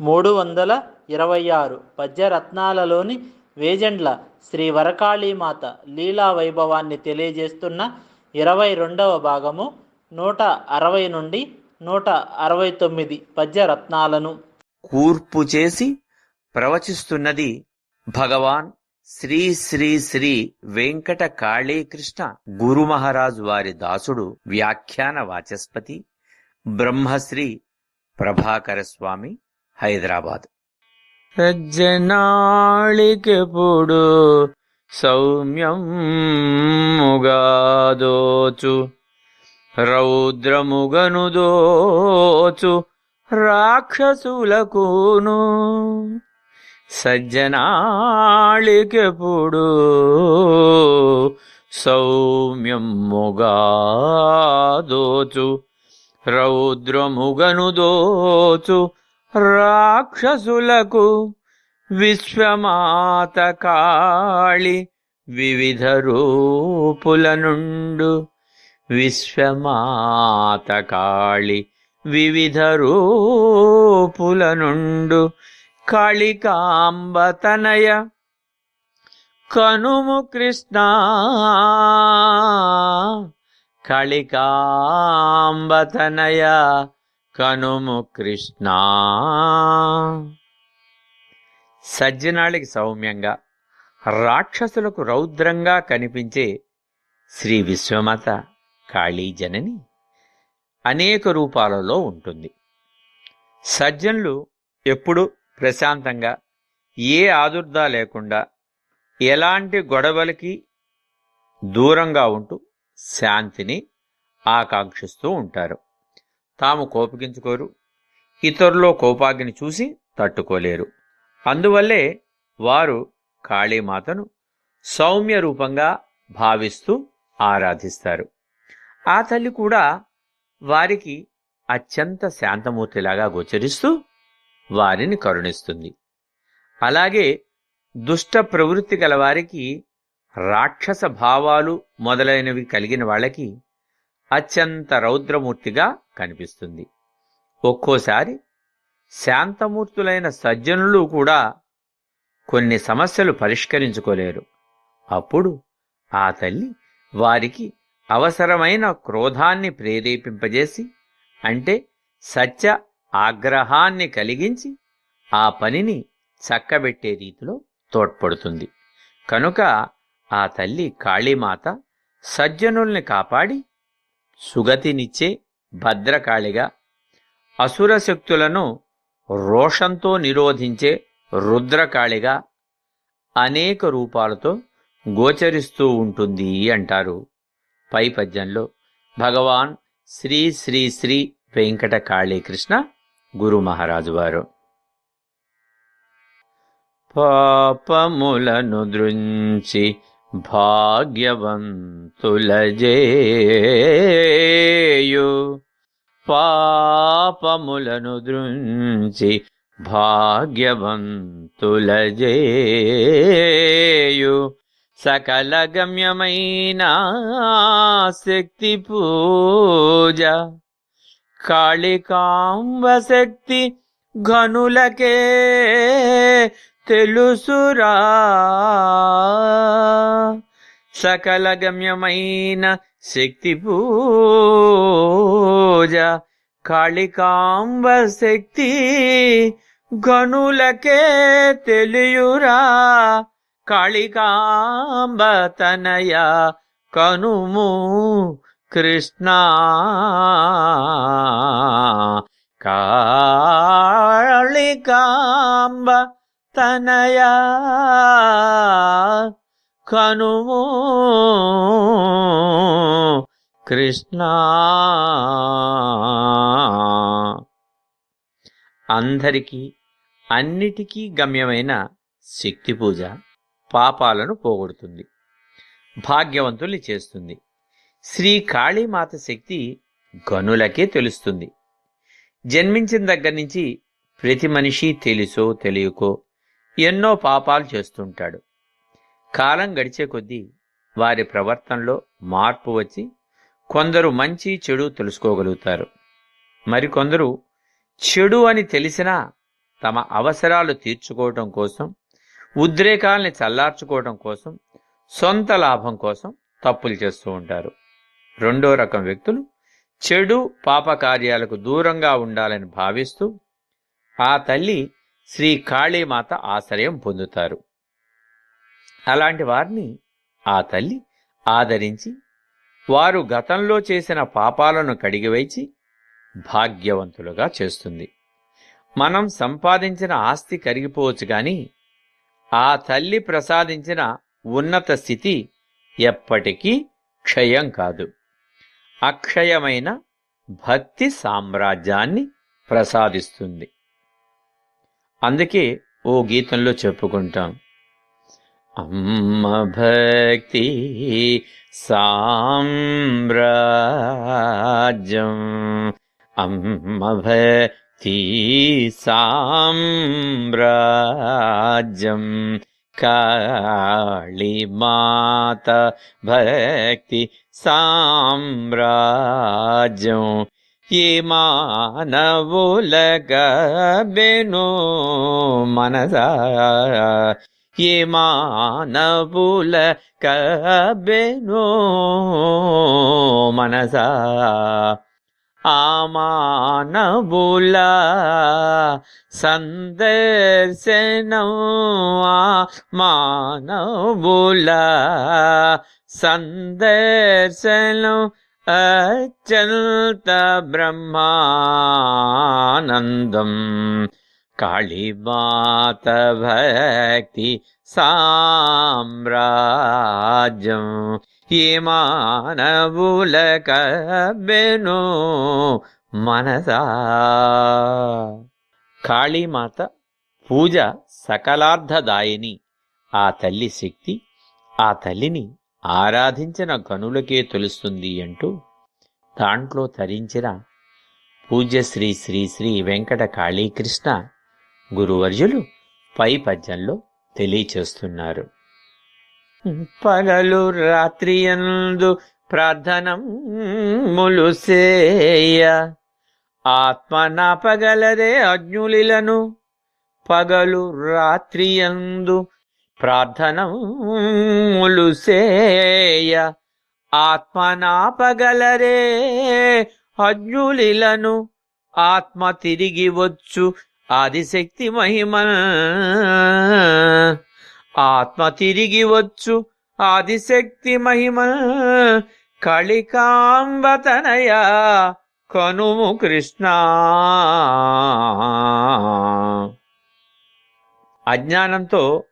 మూడు వందల ఇరవై ఆరు పద్యరత్నాలలోని వేజెండ్ల శ్రీ వరకాళీమాత లీలా వైభవాన్ని తెలియజేస్తున్న ఇరవై రెండవ భాగము నూట అరవై నుండి నూట అరవై తొమ్మిది పద్యరత్నాలను. కూర్పు చేసి ప్రవచిస్తున్నది భగవాన్ శ్రీ శ్రీ శ్రీ వెంకట కాళీకృష్ణ గురు మహారాజు వారి దాసుడు వ్యాఖ్యాన వాచస్పతి బ్రహ్మశ్రీ ప్రభాకర స్వామి హైదరాబాద్. సజ్జనాళికెప్పుడు సౌమ్యముగాదోచు రౌద్రముగను దోచు రాక్షసులకును. సజ్జనాళికెప్పుడు సౌమ్యముగాదోచు రౌద్రముగను దోచు రాక్షసులకు విశ్వమాత కాళి వివిధ రూపుల నుండు విశ్వమాత కాళి వివిధ రూపుల నుండు కాళికాంబతనయ కనుము కృష్ణ. కాళికాంబతనయ కనుము కృష్ణ. సజ్జనాళికి సౌమ్యంగా రాక్షసులకు రౌద్రంగా కనిపించే శ్రీ విశ్వమాత కాళీ జనని అనేక రూపాలలో ఉంటుంది. సజ్జనులు ఎప్పుడు ప్రశాంతంగా ఏ ఆదుర్దా లేకుండా ఎలాంటి గొడవలకి దూరంగా ఉంటూ శాంతిని ఆకాంక్షిస్తూ ఉంటారు. తాము కోపగించుకోరు ఇతరులో కోపాగ్ని చూసి తట్టుకోలేరు. అందువల్లే వారు కాళీమాతను సౌమ్య రూపంగా భావిస్తూ ఆరాధిస్తారు. ఆ తల్లి కూడా వారికి అత్యంత శాంతమూర్తిలాగా గోచరిస్తూ వారిని కరుణిస్తుంది. అలాగే దుష్ట ప్రవృత్తి గల వారికి రాక్షస భావాలు మొదలైనవి కలిగిన వాళ్ళకి అత్యంత రౌద్రమూర్తిగా కనిపిస్తుంది. ఒక్కోసారి శాంతమూర్తులైన సజ్జనులు కూడా కొన్ని సమస్యలు పరిష్కరించుకోలేరు. అప్పుడు ఆ తల్లి వారికి అవసరమైన క్రోధాన్ని ప్రేరేపింపజేసి అంటే సత్య ఆగ్రహాన్ని కలిగించి ఆ పనిని చక్కబెట్టే రీతిలో తోడ్పడుతుంది. కనుక ఆ తల్లి కాళీమాత సజ్జనుల్ని కాపాడి సుగతినిచ్చే భద్రకాళిగా అసుర శక్తులను రోషంతో నిరోధించే రుద్రకాళిగా అనేక రూపాలతో గోచరిస్తూ ఉంటుంది అంటారు. పై పద్యంలో భగవాన్ శ్రీ శ్రీ శ్రీ వెంకట కాళీకృష్ణ గురు మహారాజు వారు. పాపములను దృంచి భాగ్యవంతులజేయు. పాపములను దృంచి భాగ్యవంతులజేయు. సకల గమ్యమైన శక్తి పూజ. కాళికాంబ శక్తి ఘనులకే తెలుసురా. సకల గమ్యమైన శక్తి పూజ కాళికాంబ శక్తి గనులకే తెలియురా. కాళికాంబ తనయ కనుము కృష్ణ. కాళికాంబ తనయా కనుము కృష్ణ. అందరికీ అన్నిటికీ గమ్యమైన శక్తి పూజ పాపాలను పోగొడుతుంది భాగ్యవంతుల్ని చేస్తుంది. శ్రీ కాళీమాత శక్తి గనులకే తెలుస్తుంది. జన్మించిన దగ్గర నుంచి ప్రతి మనిషి తెలుసో తెలియకో ఎన్నో పాపాలు చేస్తుంటాడు. కాలం గడిచే కొద్దీ వారి ప్రవర్తనలో మార్పు వచ్చి కొందరు మంచి చెడు తెలుసుకోగలుగుతారు. మరికొందరు చెడు అని తెలిసినా తమ అవసరాలు తీర్చుకోవటం కోసం ఉద్రేకాల్ని చల్లార్చుకోవటం కోసం సొంత లాభం కోసం తప్పులు చేస్తూ ఉంటారు. రెండో రకం వ్యక్తులు చెడు పాపకార్యాలకు దూరంగా ఉండాలని భావిస్తూ ఆ తల్లి శ్రీ కాళీమాత ఆశ్రయం పొందుతారు. అలాంటి వారిని ఆ తల్లి ఆదరించి వారు గతంలో చేసిన పాపాలను కడిగివేచి భాగ్యవంతులుగా చేస్తుంది. మనం సంపాదించిన ఆస్తి కరిగిపోవచ్చు గాని ఆ తల్లి ప్రసాదించిన ఉన్నత స్థితి ఎప్పటికీ క్షయం కాదు. అక్షయమైన భక్తి సామ్రాజ్యాన్ని ప్రసాదిస్తుంది. అందుకే ఓ గీతంలో చెప్పుకుంటాం. అమ్మ భక్తి సామ్రాజ్యం అమ్మ భక్తి సామ్రాజ్యం కాళీమాత భక్తి సామ్రాజ్యం ఏ మానవులగబెను మనసా. ఏ మానవుల కబెను మనసా. ఆ మానవుల సందర్శనం ఆ మానవుల సందర్శనం అత్యంత బ్రహ్మానందం కాళీమాత భక్తి సామ్రాజ్యం ఏ మానవుల కబెను మనసా కాళీమాత పూజ సకలార్థదాయిని ఆ తల్లి శక్తి ఆ తల్లిని ఆరాధించిన గనులకే తెలుస్తుంది అంటూ దాంట్లో తరించిన పూజ్యశ్రీ శ్రీ శ్రీ వెంకట కాళీకృష్ణ గురువర్యులు పై పద్యంలో తెలియచేస్తున్నారు. పగలు రాత్రి ఎందు ప్రార్థనం ములుసేయ ఆత్మన పగలరే అజ్ఞులిలను. పగలు రాత్రి ఎందు ప్రార్థనములు సేయ. ఆత్మనాపగలరే అజ్ఞులిలను ఆత్మ తిరిగి వచ్చు ఆదిశక్తి మహిమ. ఆత్మ తిరిగి వచ్చు ఆదిశక్తి మహిమ. కళికాంబతనయ కనుము కృష్ణ. అజ్ఞానంతో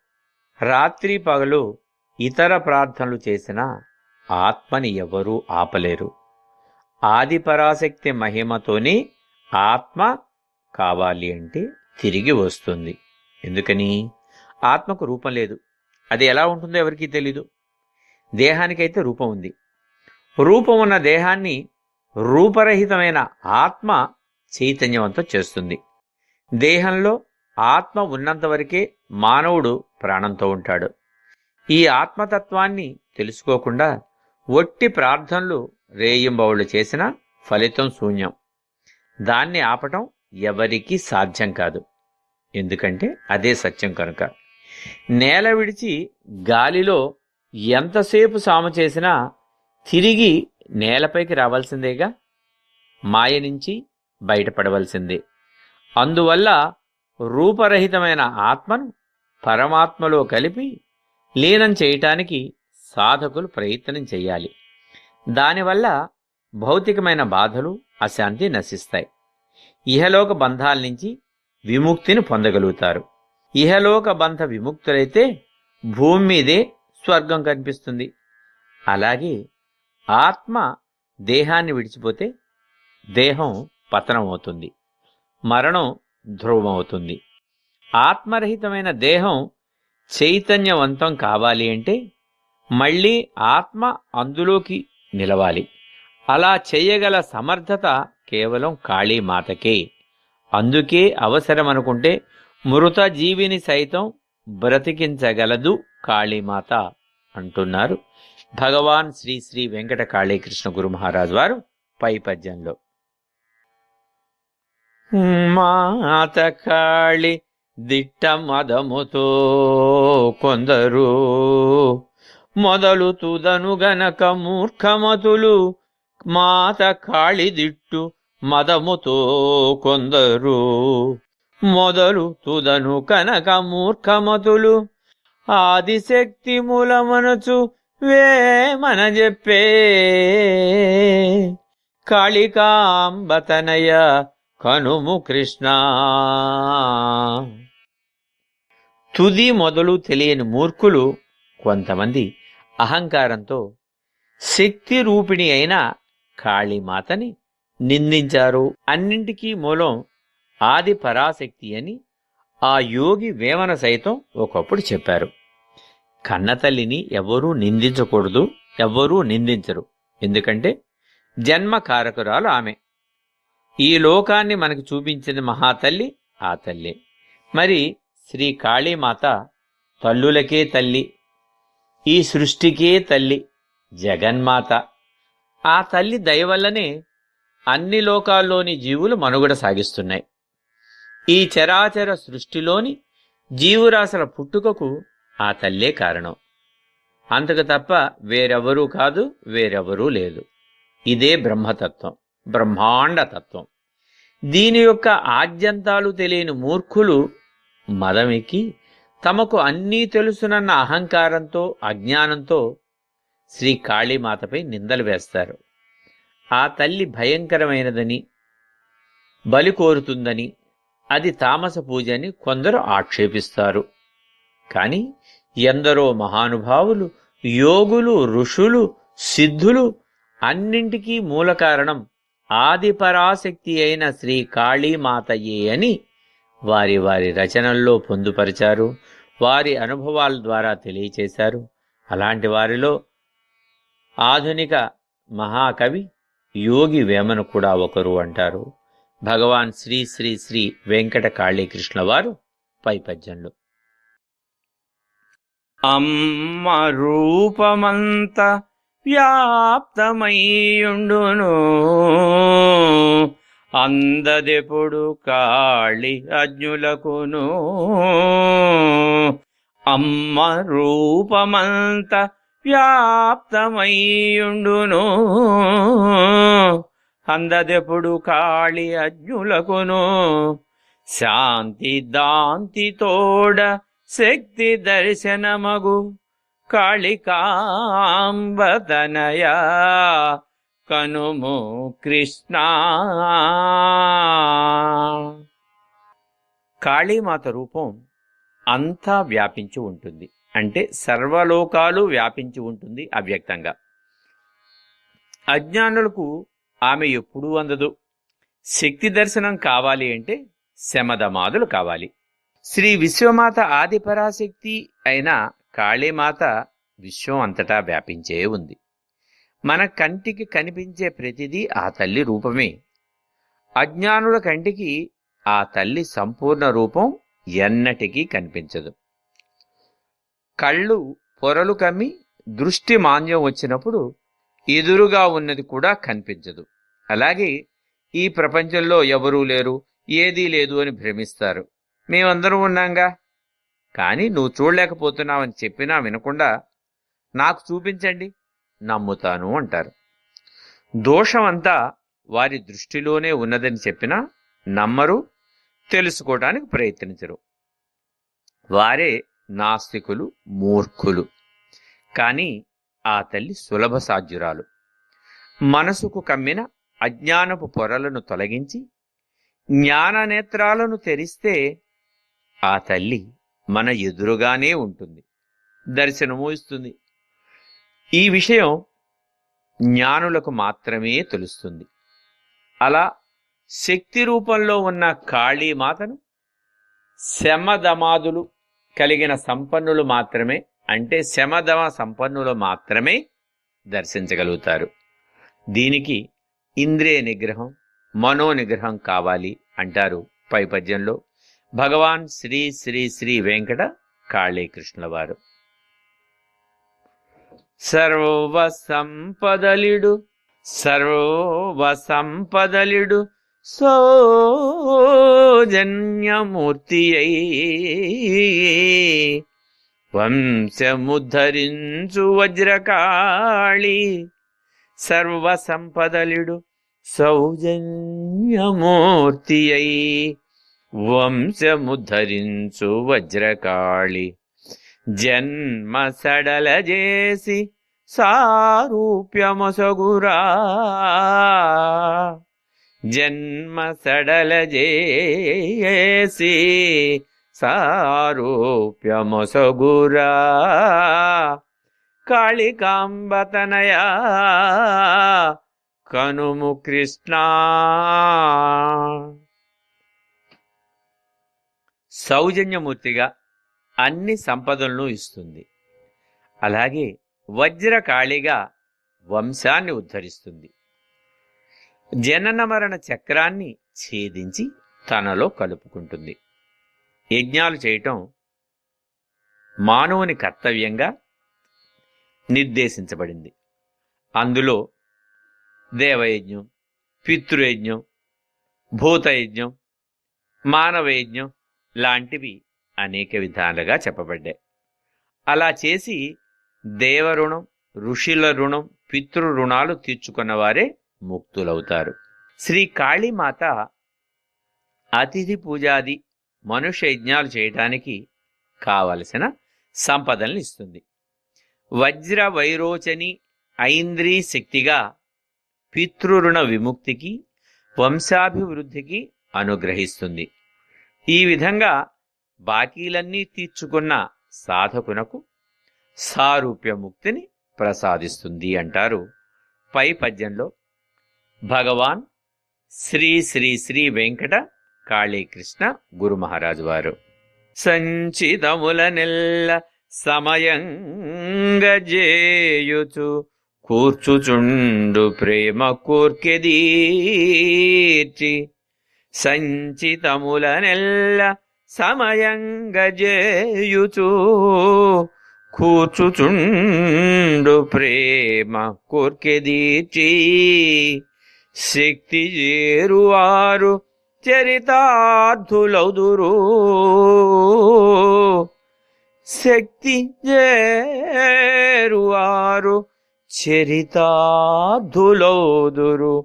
రాత్రి పగలు ఇతర ప్రార్థనలు చేసిన ఆత్మని ఎవరూ ఆపలేరు. ఆదిపరాశక్తి మహిమతోని మహిమతోనే ఆత్మ కావాలి అంటే తిరిగి వస్తుంది. ఎందుకని? ఆత్మకు రూపం లేదు. అది ఎలా ఉంటుందో ఎవరికీ తెలీదు. దేహానికైతే రూపం ఉంది. రూపం ఉన్న దేహాన్ని రూపరహితమైన ఆత్మ చైతన్యవంతం చేస్తుంది. దేహంలో ఆత్మ ఉన్నంతవరకే మానవుడు ప్రాణంతో ఉంటాడు. ఈ ఆత్మతత్వాన్ని తెలుసుకోకుండా ఒట్టి ప్రార్థనలు రేయింబవుళ్ళు చేసినా ఫలితం శూన్యం. దాన్ని ఆపటం ఎవరికీ సాధ్యం కాదు. ఎందుకంటే అదే సత్యం కనుక. నేల విడిచి గాలిలో ఎంతసేపు సాము చేసినా తిరిగి నేలపైకి రావాల్సిందేగా? మాయ నుంచి బయటపడవలసిందే. అందువల్ల రూపరహితమైన ఆత్మను పరమాత్మలో కలిపి లీనం చేయటానికి సాధకులు ప్రయత్నం చేయాలి. దానివల్ల భౌతికమైన బాధలు అశాంతి నశిస్తాయి. ఇహలోక బంధాల నుంచి విముక్తిని పొందగలుగుతారు. ఇహలోక బంధ విముక్తులైతే భూమి మీదే స్వర్గం కనిపిస్తుంది. అలాగే ఆత్మ దేహాన్ని విడిచిపోతే దేహం పతనం అవుతుంది మరణం ధ్రువమవుతుంది. ఆత్మరహితమైన దేహం చైతన్యవంతం కావాలి అంటే మళ్ళీ ఆత్మ అందులోకి నిలవాలి. అలా చేయగల సమర్థత కేవలం కాళీమాతకే అందుకే అవసరమనుకుంటే మృత జీవిని సైతం బ్రతికించగలదు కాళీమాత అంటున్నారు. భగవాన్ శ్రీ శ్రీ వెంకట కాళీకృష్ణ గురు మహారాజ్ వారు పై పద్యంలో మాత కాళి దిట్ట మదముతో కొందరు మొదలు తుదను గనక మూర్ఖమతులు మాత కాళి దిట్టు మదముతో కొందరు మొదలు తుదను కనక మూర్ఖమతులు ఆదిశక్తి మూలమనచు వేమన చెప్పే కాళికాంబతనయ కనుము కృష్ణ. తుది మొదలు తెలియని మూర్ఖులు కొంతమంది అహంకారంతో శక్తి రూపిణి అయిన కాళీమాతని నిందించారు. అన్నింటికీ మూలం ఆది పరాశక్తి అని ఆ యోగి వేమన సైతం ఒకప్పుడు చెప్పారు. కన్నతల్లిని ఎవరూ నిందించకూడదు ఎవ్వరూ నిందించరు. ఎందుకంటే జన్మ కారకురాలు ఆమె. ఈ లోకాన్ని మనకు చూపించిన మహాతల్లి ఆ తల్లి. మరి శ్రీ కాళీమాత తల్లులకే తల్లి ఈ సృష్టికే తల్లి జగన్మాత. ఆ తల్లి దయ వల్లనే అన్ని లోకాల్లోని జీవులు మనుగడ సాగిస్తున్నాయి. ఈ చరాచర సృష్టిలోని జీవురాశుల పుట్టుకకు ఆ తల్లే కారణం. అంతకు తప్ప వేరెవరూ కాదు వేరెవరూ లేదు. ఇదే బ్రహ్మతత్వం. బ్రహ్మాండ తత్వం దీని యొక్క ఆద్యంతాలు తెలియని మూర్ఖులు మదమెక్కి తమకు అన్నీ తెలుసునన్న అహంకారంతో అజ్ఞానంతో శ్రీ కాళీమాతపై నిందలు వేస్తారు. ఆ తల్లి భయంకరమైనదని బలి కోరుతుందని అది తామస పూజ అని కొందరు ఆక్షేపిస్తారు. కాని ఎందరో మహానుభావులు యోగులు ఋషులు సిద్ధులు అన్నింటికీ మూల కారణం ఆది పరాశక్తి అయిన శ్రీ కాళీమాతయే అని వారి వారి రచనల్లో పొందుపరిచారు. వారి అనుభవాల ద్వారా తెలియచేశారు. అలాంటి వారిలో ఆధునిక మహాకవి యోగి వేమను కూడా ఒకరు అంటారు. భగవాన్ శ్రీ శ్రీ శ్రీ వెంకట కాళీకృష్ణ వారు పై పద్యంలో అమ్మ రూపమంత వ్యాప్తమయ్యుండును. అందదెప్పుడు కాళి అజ్ఞులకును. అమ్మ రూపమంత వ్యాప్తమయ్యుండును. అందదెప్పుడు కాళి అజ్ఞులకును. శాంతి దాంతి తోడ శక్తి దర్శనమగు. కాళికాంబతనయ కనుము కృష్ణ. కాళీమాత రూపం అంతా వ్యాపించి ఉంటుంది. అంటే సర్వలోకాలు వ్యాపించి ఉంటుంది అవ్యక్తంగా. అజ్ఞానులకు ఆమె ఎప్పుడూ అందదు. శక్తి దర్శనం కావాలి అంటే శమదమాదులు కావాలి. శ్రీ విశ్వమాత ఆది పరాశక్తి అయిన కాళీమాత విశ్వం అంతటా వ్యాపించే ఉంది. మన కంటికి కనిపించే ప్రతిదీ ఆ తల్లి రూపమే. అజ్ఞానుల కంటికి ఆ తల్లి సంపూర్ణ రూపం ఎన్నటికీ కనిపించదు. కళ్ళు పొరలు కమ్మి దృష్టి మాంద్యం వచ్చినప్పుడు ఎదురుగా ఉన్నది కూడా కనిపించదు. అలాగే ఈ ప్రపంచంలో ఎవరూ లేరు ఏదీ లేదు అని భ్రమిస్తారు. మేమందరం ఉన్నాంగా? కానీ నువ్వు చూడలేకపోతున్నావని చెప్పినా వినకుండా నాకు చూపించండి నమ్ముతాను అంటారు. దోషమంతా వారి దృష్టిలోనే ఉన్నదని చెప్పినా నమ్మరు తెలుసుకోవటానికి ప్రయత్నించరు. వారే నాస్తికులు మూర్ఖులు. కానీ ఆ తల్లి సులభ సాధ్యురాలు. మనసుకు కమ్మిన అజ్ఞానపు పొరలను తొలగించి జ్ఞాననేత్రాలను తెరిస్తే ఆ తల్లి మన ఎదురుగానే ఉంటుంది. దర్శనము ఇస్తుంది. ఈ విషయం జ్ఞానులకు మాత్రమే తెలుస్తుంది. అలా శక్తి రూపంలో ఉన్న కాళీమాతను శమదమాదులు కలిగిన సంపన్నులు మాత్రమే అంటే శమదమ సంపన్నులు మాత్రమే దర్శించగలుగుతారు. దీనికి ఇంద్రియ నిగ్రహం మనో నిగ్రహం కావాలి అంటారు పై పద్యంలో భగవాన్ శ్రీ శ్రీ శ్రీ వెంకట కాళీకృష్ణుల వారు సర్వ సంపదలిడు సర్వ సంపదలిడు సోజన్యమూర్తి వంశముద్ధరించు వజ్రకాళి. సర్వ సంపదలిడు సౌజన్యమూర్తి వంశముద్ధరించు వజ్రకాళి. జన్మ సడల చేసి సారూప్యమసగురా. జన్మ సడల చేసి సారూప్యమసగురా. కాళికాంబతనయా కనుము కృష్ణ. సౌజన్యమూర్తిగా అన్ని సంపదలను ఇస్తుంది. అలాగే వజ్రకాళిగా వంశాన్ని ఉద్ధరిస్తుంది. జనన మరణ చక్రాన్ని ఛేదించి తనలో కలుపుకుంటుంది. యజ్ఞాలు చేయటం మానవుని కర్తవ్యంగా నిర్దేశించబడింది. అందులో దేవయజ్ఞం పితృయజ్ఞం భూతయజ్ఞం మానవయజ్ఞం లాంటివి అనేక విధాలుగా చెప్పబడ్డాయి. అలా చేసి దేవరుణం ఋషుల రుణం పితృ రుణాలు తీర్చుకున్న వారే ముక్తులవుతారు. శ్రీ కాళీమాత అతిథి పూజాది మనుష్య యజ్ఞాలు చేయటానికి కావలసిన సంపదల్ని ఇస్తుంది. వజ్ర వైరోచని ఐంద్రీ శక్తిగా పితృరుణ విముక్తికి వంశాభివృద్ధికి అనుగ్రహిస్తుంది. ఈ విధంగా బాకీలన్నీ తీర్చుకున్న సాధకునకు సారూప్యముక్తిని ప్రసాదిస్తుంది అంటారు పై పద్యంలో భగవాన్ శ్రీ శ్రీ శ్రీ వెంకట కాళీకృష్ణ గురు మహారాజు వారు. సంచితముల నెల్ల సమయంగజేయుచు కూర్చుచుండు ప్రేమ కోర్కెదీర్చి సంచితముల నెల్ల సమయంగజేయుచు. కూర్చుచుండు ప్రేమ కోర్కెదీర్చి. శక్తి చేరువారు చరితార్థులౌదురు. శక్తి చేరువారు చరితార్థులౌదురు.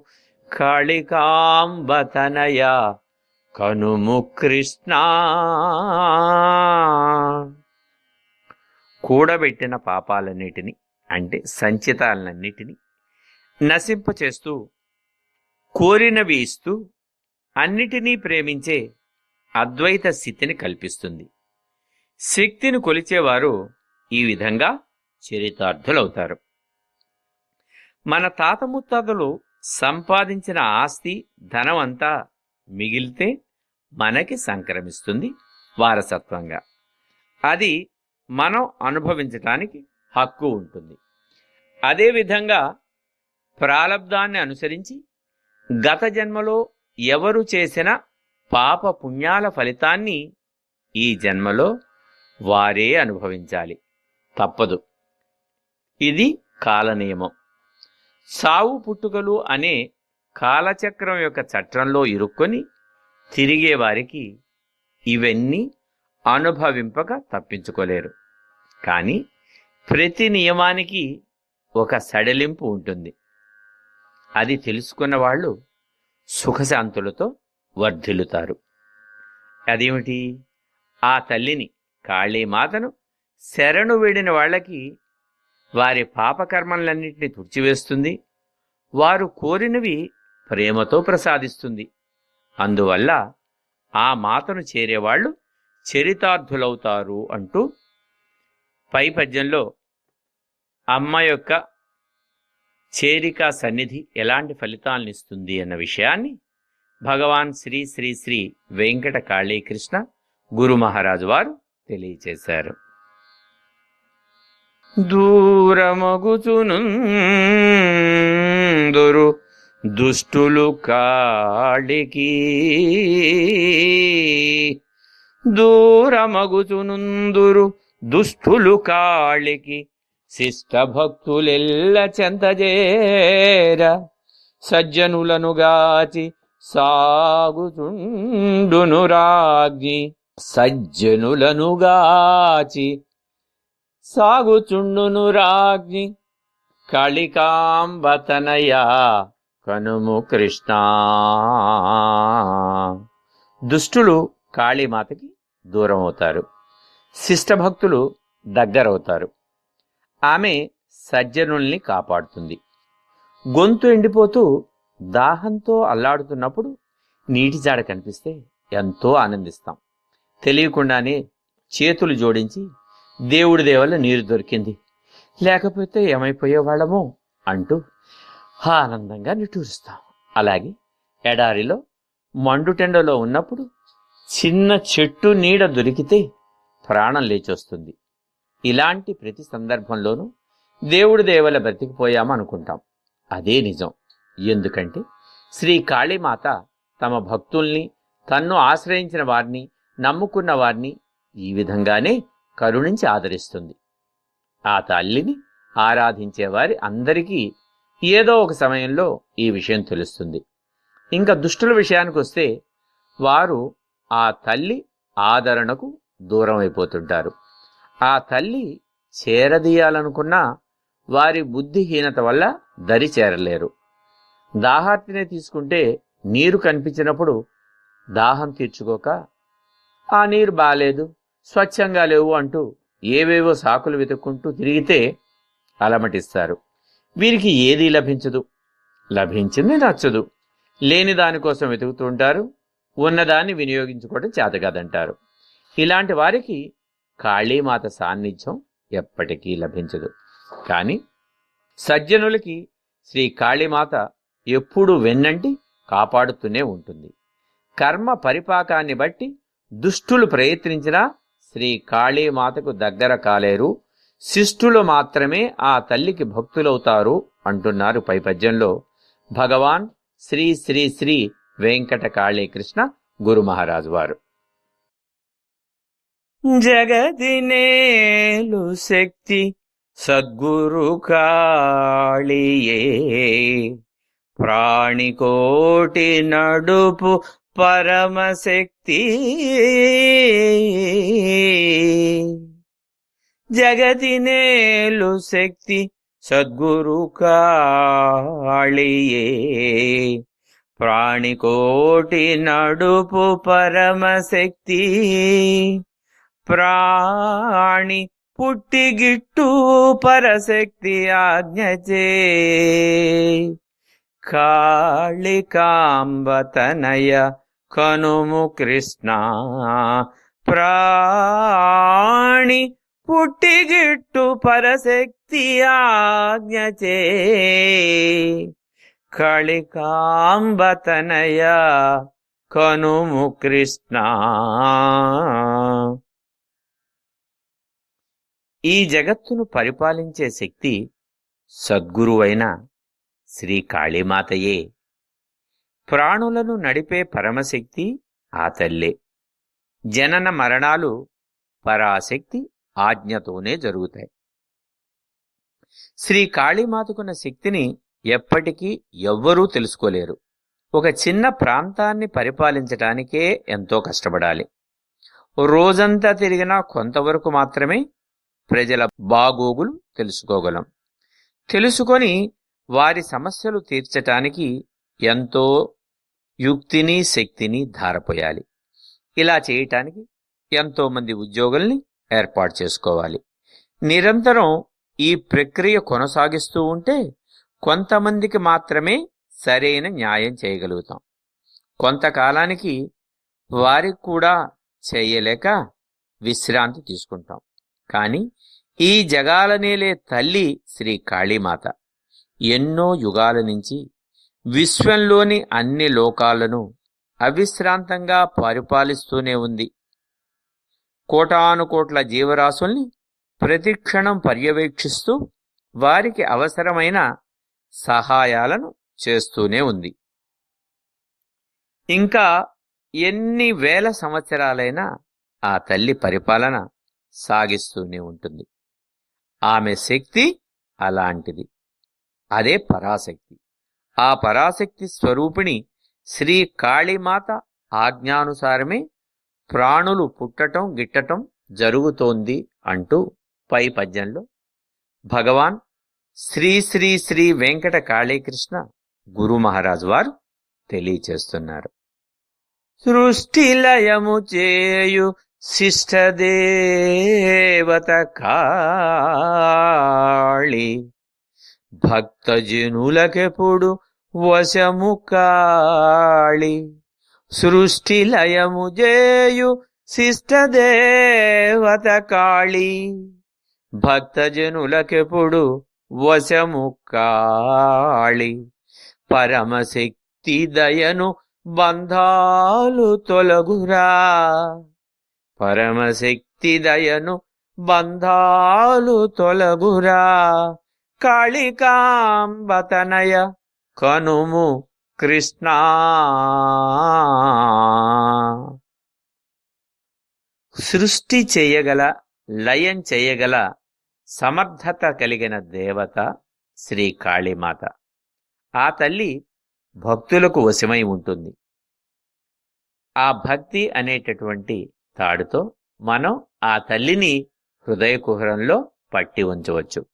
కళికాంబతనయ కనుము కృష్ణ. కూడబెట్టిన పాపాలన్నిటినీ అంటే సంచితాలన్నిటినీ నశింపచేస్తూ కోరినవి ఇస్తూ అన్నిటినీ ప్రేమించే అద్వైత స్థితిని కల్పిస్తుంది. శక్తిని కొలిచేవారు ఈ విధంగా చరితార్థులవుతారు. మన తాత ముత్తాతలు సంపాదించిన ఆస్తి ధనం అంతా మిగిలితే మనకి సంక్రమిస్తుంది వారసత్వంగా. అది మనం అనుభవించటానికి హక్కు ఉంటుంది. అదేవిధంగా ప్రారంధాన్ని అనుసరించి గత జన్మలో ఎవరు చేసిన పాప పుణ్యాల ఫలితాన్ని ఈ జన్మలో వారే అనుభవించాలి. తప్పదు. ఇది కాలనియమం. సావు పుట్టుకలు అనే కాలచక్రం యొక్క చట్రంలో ఇరుక్కొని తిరిగే వారికి ఇవన్నీ అనుభవింపక తప్పించుకోలేరు. కానీ ప్రతి నియమానికి ఒక సడలింపు ఉంటుంది. అది తెలుసుకున్న వాళ్ళు సుఖశాంతులతో వర్ధిల్లుతారు. అదేమిటి? ఆ తల్లిని కాళీమాతను శరణు వేడిన వాళ్ళకి వారి పాపకర్మలన్నింటినీ తుడిచివేస్తుంది. వారు కోరినవి ప్రేమతో ప్రసాదిస్తుంది. అందువల్ల ఆ మాతను చేరేవాళ్ళు చరితార్థులవుతారు అంటూ పై పద్యంలో అమ్మ యొక్క చేరిక సన్నిధి ఎలాంటి ఫలితాలనిస్తుంది అన్న విషయాన్ని భగవాన్ శ్రీ శ్రీ శ్రీ వెంకట కాళీకృష్ణ గురు మహారాజు వారు తెలియచేశారు. దూరమగుచునుందురు దుష్టులు కాడికి దూరమగుచునుందురు దుష్టులు కాళికి. శిష్ట భక్తులెల్ల చెంతజేర సజ్జనులను గాచి సాగుచుండును రాజ్ఞి సజ్జనులను గాచి సాగుచుండును రాజ్ఞి. కళికాంబతనయ కనుము కృష్ణ. దుష్టులు కాళీమాతకి దూరం అవుతారు శిష్టభక్తులు దగ్గరవుతారు. ఆమె సజ్జనుల్ని కాపాడుతుంది. గొంతు ఎండిపోతూ దాహంతో అల్లాడుతున్నప్పుడు నీటి జాడ కనిపిస్తే ఎంతో ఆనందిస్తాం. తెలియకుండానే చేతులు జోడించి దేవుడి దేవల్ల నీరు దొరికింది. లేకపోతే ఏమైపోయేవాళ్ళమో అంటూ ఆనందంగా నిటూరుస్తాం అలాగే ఎడారిలో మండుటెండలో ఉన్నప్పుడు చిన్న చెట్టు నీడ దొరికితే ప్రాణం లేచొస్తుంది. ఇలాంటి ప్రతి సందర్భంలోనూ దేవుడి దేవల బ్రతికిపోయామనుకుంటాం అదే నిజం. ఎందుకంటే శ్రీ కాళీమాత తమ భక్తుల్ని తన్ను ఆశ్రయించిన వారిని నమ్ముకున్న వారిని ఈ విధంగానే కరుణించి ఆదరిస్తుంది. ఆ తల్లిని ఆరాధించే వారి అందరికీ ఏదో ఒక సమయంలో ఈ విషయం తెలుస్తుంది. ఇంకా దుష్టుల విషయానికి వస్తే వారు ఆ తల్లి ఆదరణకు దూరం అయిపోతుంటారు. ఆ తల్లి చేరదీయాలనుకున్నా వారి బుద్ధిహీనత వల్ల దరి చేరలేరు. దాహార్తినే తీసుకుంటే నీరు కనిపించినప్పుడు దాహం తీర్చుకోక ఆ నీరు బాలేదు స్వచ్ఛంగా లేవు అంటూ ఏవేవో సాకులు వెతుక్కుంటూ తిరిగితే అలమటిస్తారు. వీరికి ఏదీ లభించదు. లభించింది నచ్చదు. లేని దానికోసం వెతుకుతూ ఉంటారు. ఉన్నదాన్ని వినియోగించుకోవడం చేతకాదంటారు ఇలాంటి వారికి కాళీమాత సాన్నిధ్యం ఎప్పటికీ లభించదు. కానీ సజ్జనులకి శ్రీ కాళీమాత ఎప్పుడూ వెన్నంటి కాపాడుతూనే ఉంటుంది. కర్మ పరిపాకాన్ని బట్టి దుష్టులు ప్రయత్నించినా శ్రీ కాళీమాతకు దగ్గర కాలేరు. శిష్టులు మాత్రమే ఆ తల్లికి భక్తులవుతారు అంటున్నారు పై పద్యంలో భగవాన్ శ్రీ శ్రీ శ్రీ వెంకట కాళీకృష్ణ గురు మహారాజు వారు. జగదినేలు శక్తి సద్గురు కాళియే. ప్రాణికోటి నడుపు పరమశక్తి జగతి నేలు శక్తి సద్గురు కాళియే. ప్రాణికోటి నడుపు పరమశక్తి ప్రాణి పుట్టిగిట్టు పరశక్తి ఆజ్ఞచే కాళికాంబతనయ కనుము కృష్ణ ప్రాణి పుట్టిగిట్టు పరశక్తి ఆజ్ఞచే కళికాంబతనయ కనుము కృష్ణ. ఈ జగత్తును పరిపాలించే శక్తి సద్గురువైన శ్రీ కాళీమాతయే. ప్రాణులను నడిపే పరమశక్తి ఆ తల్లే. జనన మరణాలు పరాశక్తి ఆజ్ఞతోనే జరుగుతాయి. శ్రీ కాళీమాతకున్న శక్తిని ఎప్పటికీ ఎవ్వరూ తెలుసుకోలేరు. ఒక చిన్న ప్రాంతాన్ని పరిపాలించటానికే ఎంతో కష్టపడాలి. రోజంతా తిరిగినా కొంతవరకు మాత్రమే ప్రజల బాగోగులు తెలుసుకోగలం. తెలుసుకొని వారి సమస్యలు తీర్చటానికి ఎంతో యుక్తిని శక్తిని ధారపోయాలి. ఇలా చేయటానికి ఎంతోమంది ఉద్యోగుల్ని ఏర్పాటు చేసుకోవాలి. నిరంతరం ఈ ప్రక్రియ కొనసాగిస్తూ ఉంటే కొంతమందికి మాత్రమే సరైన న్యాయం చేయగలుగుతాం. కొంతకాలానికి వారికి కూడా చేయలేక విశ్రాంతి తీసుకుంటాం. కానీ ఈ జగాలనేలే తల్లి శ్రీ కాళీమాత ఎన్నో యుగాల నుంచి విశ్వంలోని అన్ని లోకాలను అవిశ్రాంతంగా పరిపాలిస్తూనే ఉంది. కోటానుకోట్ల జీవరాశుల్ని ప్రతిక్షణం పర్యవేక్షిస్తూ వారికి అవసరమైన సహాయాలను చేస్తూనే ఉంది. ఇంకా ఎన్ని వేల సంవత్సరాలైనా ఆ తల్లి పరిపాలన సాగిస్తూనే ఉంటుంది. ఆమె శక్తి అలాంటిది. అదే పరాశక్తి. ఆ పరాశక్తి స్వరూపిణి శ్రీ కాళీమాత ఆజ్ఞానుసారమే ప్రాణులు పుట్టటం గిట్టటం జరుగుతోంది అంటూ పై పద్యంలో భగవాన్ శ్రీ శ్రీ శ్రీ వెంకట కాళీకృష్ణ గురు మహారాజు వారు తెలియచేస్తున్నారు. సృష్టిలయము చేయు శిష్టదేవత కాళి భక్తజనులకెప్పుడు వశము కాళి. సృష్టి సృష్టిలయము చేయు శిష్టదేవత కాళి. భక్తజనులకెప్పుడు వశము కాళి. పరమశక్తి దయను బంధాలు తొలగురా. పరమశక్తి దయను బంధాలు తొలగురా. కాళికాంబతనయ కనుము కృష్ణ. సృష్టి చేయగల లయం చేయగల సమర్థత కలిగిన దేవత శ్రీ కాళీమాత. ఆ తల్లి భక్తులకు వశమై ఉంటుంది. ఆ భక్తి అనేటటువంటి తాడుతో మనం ఆ తల్లిని హృదయ కుహరంలో పట్టి ఉంచవచ్చు.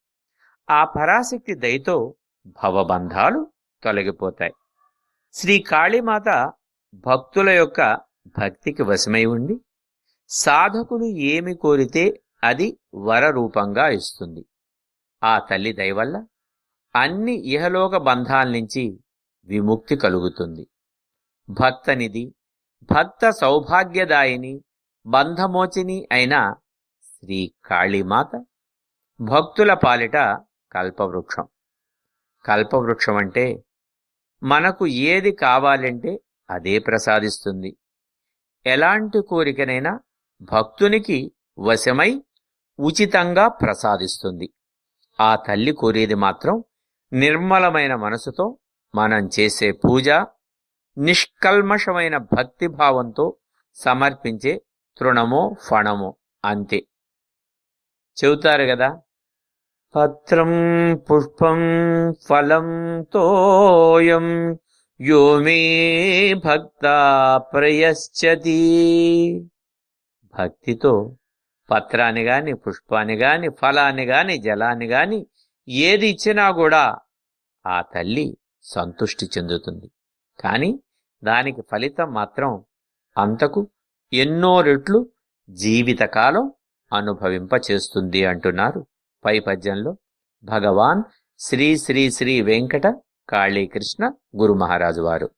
ఆ పరాశక్తి దయతో భవబంధాలు తొలగిపోతాయి. శ్రీ కాళీమాత భక్తుల యొక్క భక్తికి వశమై ఉండి సాధకులు ఏమి కోరితే అది వర రూపంగా ఇస్తుంది. ఆ తల్లి దయ వల్ల అన్ని ఇహలోక బంధాల నుంచి విముక్తి కలుగుతుంది. భక్తనిధి భక్త సౌభాగ్యదాయిని బంధమోచిని అయిన శ్రీ కాళీమాత భక్తుల పాలిట కల్పవృక్షం. కల్పవృక్షం అంటే మనకు ఏది కావాలంటే అదే ప్రసాదిస్తుంది. ఎలాంటి కోరికనైనా భక్తునికి వశమై ఉచితంగా ప్రసాదిస్తుంది. ఆ తల్లి కోరేది మాత్రం నిర్మలమైన మనసుతో మనం చేసే పూజ నిష్కల్మషమైన భక్తిభావంతో సమర్పించే తృణమో ఫణమో అంతే. చెబుతారు కదా? పత్రం పుష్పం ఫలం తోయం యో మే భక్త ప్రయశ్చతి. భక్తితో పత్రాన్ని గాని పుష్పాన్ని గాని ఫలాన్ని గాని జలాన్ని గాని ఏది ఇచ్చినా కూడా ఆ తల్లి సంతుష్టి చెందుతుంది. కానీ దానికి ఫలితం మాత్రం అంతకు ఎన్నో రెట్లు జీవితకాలం అనుభవింప చేస్తుంది అంటున్నారు పై పద్యంలో భగవాన్ శ్రీ శ్రీ శ్రీ వెంకట కాళీకృష్ణ గురు మహారాజు వారు.